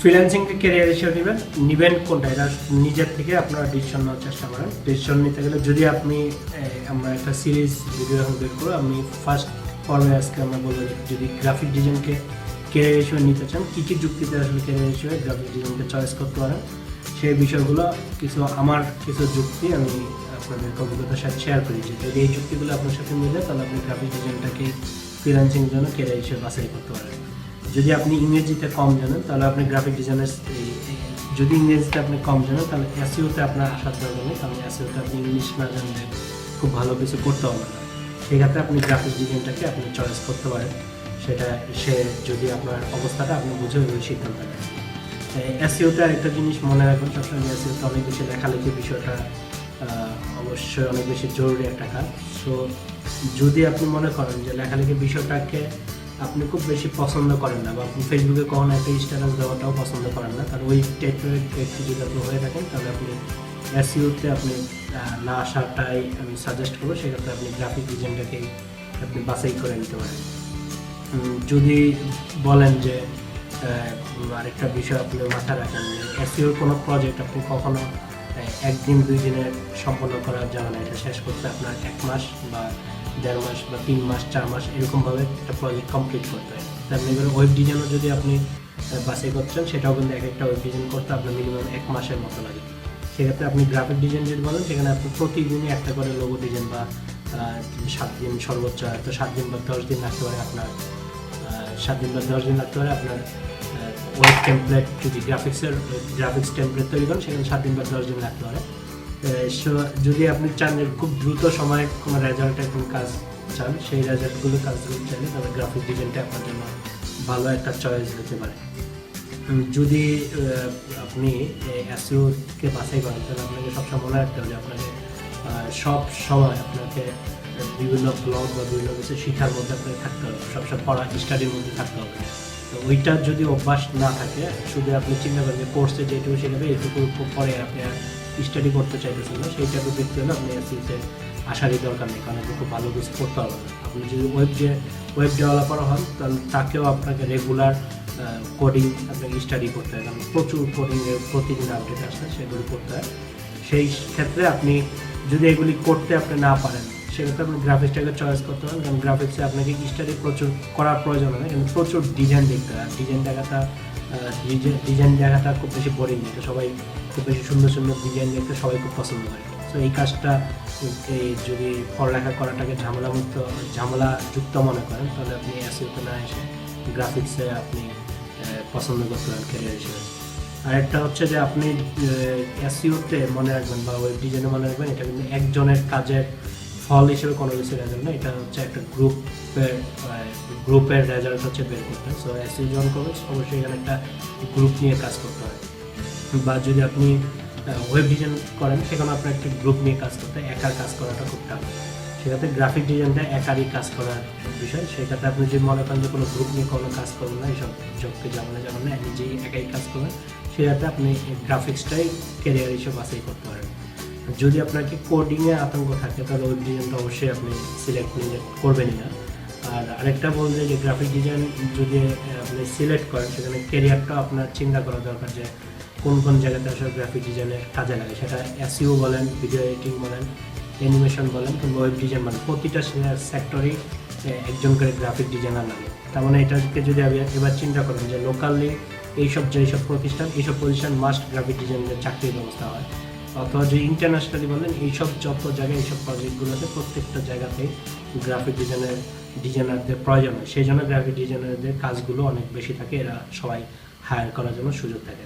ফ্রিল্যান্সিংকে career হিসেবে নেবেন নেবেন কোনটা? এটা নিজের থেকে আপনারা ডিসিশন নেওয়ার চেষ্টা করেন। ডিসিশন নিতে গেলে যদি আপনি আমরা একটা সিরিজ ভিডিও এখন বের করব আমি ফার্স্ট পর্বে আজকে আমরা বলব যদি গ্রাফিক ডিজাইনকে ক্যারিয়ার হিসেবে নিতে চান, কী কী যুক্তিতে আসলে ক্যারিয়ার হিসেবে গ্রাফিক ডিজাইনকে চয়েস করতে পারেন, সেই বিষয়গুলো কিছু আমার কিছু যুক্তি আমি আপনাদের অভিজ্ঞতার সাথে শেয়ার করি যে যদি এই যুক্তিগুলো আপনার সাথে মিলে তাহলে আপনি গ্রাফিক ডিজাইনটাকে ফ্রিল্যান্সিং জন্য ক্যারিয়ার হিসেবে বাছাই করতে পারেন যদি আপনি ইংরেজিতে কম জানেন, তাহলে আপনি গ্রাফিক ডিজাইনের যদি ইংরেজিতে আপনি কম জানেন, তাহলে এসিওতে আপনার আসার দরকার নেই কারণ এসিওতে আপনি ইংলিশ না জানলে খুব ভালো কিছু করতে হবে না। সেক্ষেত্রে আপনি গ্রাফিক ডিজাইনটাকে আপনি চয়েস করতে পারেন। সেটা সে যদি আপনার অবস্থাটা আপনি বুঝে ওই সিদ্ধান্ত নেন। এসিওতে আরেকটা জিনিস মনে রাখবেন সবসময় এসিওতে অনেক বেশি লেখালেখি বিষয়টা অবশ্যই অনেক বেশি জরুরি একটা কাজ। সো যদি আপনি মনে করেন যে লেখালেখি বিষয়টাকে আপনি খুব বেশি পছন্দ করেন না, বা ফেসবুকে কখনো একটা স্ট্যাটাস দেওয়াটাও পছন্দ করেন না। কারণ ওই টাইপের ব্যক্তি যদি আপনি হয়ে থাকেন, তাহলে আপনি এসিওতে আপনি না আসাটাই আমি সাজেস্ট করব। সেক্ষেত্রে আপনি গ্রাফিক ডিজাইনটাকেই আপনি বাছাই করে নিতে পারেন। যদি বলেন যে আরেকটা বিষয় আপনি মাথায় রাখেন যে এসিওর কোনো প্রজেক্ট আপনি কখনো একদিন দুই দিনে সম্পন্ন করা যাবে না এটা শেষ করতে আপনার এক মাস বা দেড় মাস বা তিন মাস চার মাস এরকমভাবে একটা প্রজেক্ট কমপ্লিট করতে হয়। তেমনি করে ওয়েব ডিজাইনও যদি আপনি বাছাই করছেন, সেটাও কিন্তু এক একটা ওয়েব ডিজাইন করতে আপনার মিনিমাম এক মাসের মতো লাগে। সেক্ষেত্রে আপনি গ্রাফিক ডিজাইন যদি বলেন, সেখানে আপনি প্রতিদিনই একটা করে লোগো ডিজাইন বা সাত দিন সর্বোচ্চ হয়তো সাত দিন বা দশ দিন লাগতে পারে আপনার সাত দিন বা দশ দিন লাগতে পারে আপনার ওয়েব টেমপ্লেট যদি গ্রাফিক্সের গ্রাফিক্স টেমপ্লেট তৈরি করেন, সেখানে সাত দিন বা দশ দিন লাগতে পারে। যদি আপনি চান যে খুব দ্রুত সময়ে কোনো রেজাল্ট এখন কাজ চান, সেই রেজাল্টগুলো কাজগুলো চাইলে তাহলে গ্রাফিক ডিজাইনটা আপনার জন্য ভালো একটা চয়েস হতে পারে। যদি আপনি এসইওকে বাছাই করেন, তাহলে আপনাকে সবসময় মনে রাখতে হবে আপনাকে সব সময় আপনাকে বিভিন্ন ব্লগ বা বিভিন্ন কিছু শিক্ষার মধ্যে আপনাকে থাকতে হবে। সবসময় পড়া স্টাডির মধ্যে থাকতে হবে। তো ওইটার যদি অভ্যাস না থাকে, শুধু আপনি চিন্তা করেন যে কোর্সে যেটুকু শিখাবে এইটুকু পরে আপনি আর স্টাডি করতে চাইতেছেন না সেইটাকে দেখতে হলে আপনি এসইতে আসারই দরকার নেই, কারণ খুব ভালো কিছু করতে হবে না। আপনি যদি ওয়েব যে ওয়েব ডেভেলপার হন, তাহলে তাকেও আপনাকে রেগুলার কোডিং আপনাকে স্টাডি করতে হয়। কারণ প্রচুর কোডিংয়ের প্রতিদিন আপডেট আসে, সেগুলি করতে হয়। সেই ক্ষেত্রে আপনি যদি এগুলি করতে আপনি না পারেন, সেক্ষেত্রে আপনি গ্রাফিক্সটাকে চয়েস করতে পারেন। কারণ গ্রাফিক্সে আপনাকে স্টাডি প্রচুর করার প্রয়োজন হয় কিন্তু প্রচুর ডিজাইন দেখতে হয়। ডিজাইন দেখাটা ডিজাইন দেখাটা খুব বেশি বোরিং এটা সবাই খুব বেশি সুন্দর সুন্দর ডিজাইন দেখতে সবাই খুব পছন্দ করে। তো এই কাজটা যদি পড়ালেখা করাটাকে ঝামেলামুক্ত ঝামেলা যুক্ত মনে করেন, তাহলে আপনি এসিওতে না এসে গ্রাফিক্সে আপনি পছন্দ করতে পারেন ক্যারিয়ার হিসেবে। আরেকটা হচ্ছে যে আপনি এসিওতে মনে রাখবেন বা ওয়েব ডিজাইনে মনে রাখবেন, এটা কিন্তু একজনের কাজের ফল হিসেবে কোনো কিছু রেজাল্ট না, এটা হচ্ছে একটা গ্রুপের গ্রুপের রেজাল্ট হচ্ছে বের করতে হয়। সো এসিও জয়েন করবেন অবশ্যই এখানে একটা গ্রুপ নিয়ে কাজ করতে হয়। বা যদি আপনি ওয়েব ডিজাইন করেন, সেখানে আপনার একটি গ্রুপ নিয়ে কাজ করতে একার কাজ করাটা খুব টাফ। সেক্ষেত্রে গ্রাফিক ডিজাইনটা একারই কাজ করার বিষয়। সেক্ষেত্রে আপনি যদি মনে করেন যে কোনো গ্রুপ নিয়ে কোনো কাজ করবেন না এইসব জবকে যাবেন না যাবেন না, নিজেই একাই কাজ করবেন, সেক্ষেত্রে আপনি গ্রাফিক্সটাই ক্যারিয়ার হিসেবে বাছাই করতে পারেন। যদি আপনাকে কোডিংয়ে আতঙ্ক থাকে, তাহলে ওয়েব ডিজাইনটা অবশ্যই আপনি সিলেক্ট করবেনই না। আর আরেকটা বলতে যে গ্রাফিক ডিজাইন যদি আপনি সিলেক্ট করেন, সেখানে ক্যারিয়ারটা আপনার চিন্তা করা দরকার যে, কোন কোন জায়গাতে আসলে গ্রাফিক ডিজাইনের কাজে লাগে। সেটা এসইও বলেন ভিডিও এডিটিং বলেন অ্যানিমেশন বলেন, কিংবা ওয়েব ডিজাইন বলেন, প্রতিটা সেক্টরেই একজন করে গ্রাফিক ডিজাইনার লাগে। তার মানে এটাকে যদি এবার চিন্তা করেন যে লোকালি এইসব, যেসব প্রতিষ্ঠান, এইসব প্রতিষ্ঠান মাস্ট গ্রাফিক ডিজাইনের চাকরির ব্যবস্থা হয়। অথবা যে ইন্টারন্যাশনালি বলেন, এইসব যত জায়গায় এইসব প্রজেক্টগুলো আছে, প্রত্যেকটা জায়গাতে গ্রাফিক ডিজাইনের ডিজাইনারদের প্রয়োজন হয়। সেই জন্য গ্রাফিক ডিজাইনারদের কাজগুলো অনেক বেশি থাকে। এরা সবাই হায়ার করার জন্য সুযোগ থাকে।